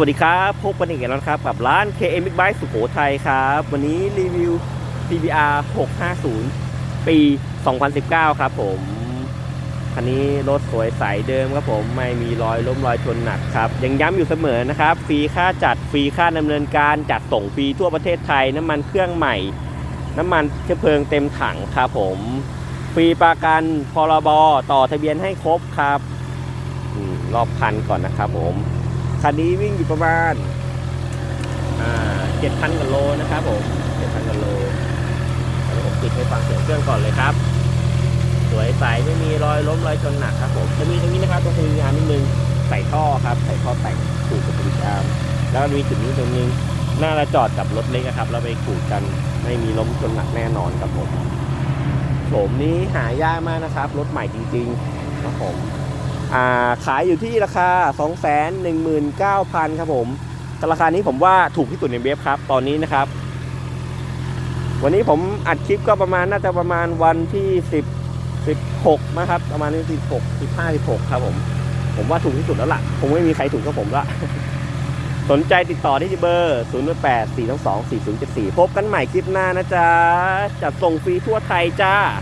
วัสดีครับพบกันอีกแล้วนะครับ กับร้าน KM Big Bike สุโขทัยครับ วันนี้รีวิว CBR 650 ปี 2019 ครับผมคันนี้รถสวยใสเดิมครับผมไม่มีรอยล้มรอยชนหนักครับ ยังย้ำอยู่เสมอนะครับ ฟรีค่าจัดฟรีค่าดำเนินการจัดส่งฟรีทั่วประเทศไทย น้ำมันเครื่องใหม่ น้ำมันเชื้อเพลิงเต็มถังครับผมฟรีประกันพรบต่อทะเบียนให้ครบครับรอบคันก่อนนะครับผม คันนี้วิ่งอยู่ประมาณอ่าเจ็ดพันกว่าโลนะครับผมเจ็ดพันกว่าโลอันนี้ผมติดให้ฟังเสียงเครื่องก่อนเลยครับ สวยใสไม่มีรอยล้มรอยชนหนักครับผมจะมีตรงนี้นะครับตรงสวิงาร์มนิดนึงใส่ท่อครับใส่ท่อแต่งขูดกับสวิงอามแล้วก็มีจุดนี้ตรงนึงหน้าเราจอดกับรถเล็กอะครับเราไปขูดกันไม่มีล้มชนหนักแน่นอนครับผมโฉมนี้หายากมากนะครับ รถใหม่จริงๆครับผม ขายอยู่ที่ราคา 2 1 9 0 0 0 ครับผมราคานี้ผมว่าถูกที่สุดในเว็บครับ ตอนนี้นะครับ วันนี้ผมอัดคลิปก็ประมาณน่าจะประมาณวันที่ 10 16นะครับ ประมาณนี้16 15 16 ครับผม ผมว่าถูกที่สุดแล้วล่ะ คงไม่มีใครถูกกับผมละ สนใจติดต่อที่เบอร์ 0 8 4 2 2 4 0 7 4 พบกันใหม่คลิปหน้านะจ๊ะ จัดส่งฟรีทั่วไทยจ้า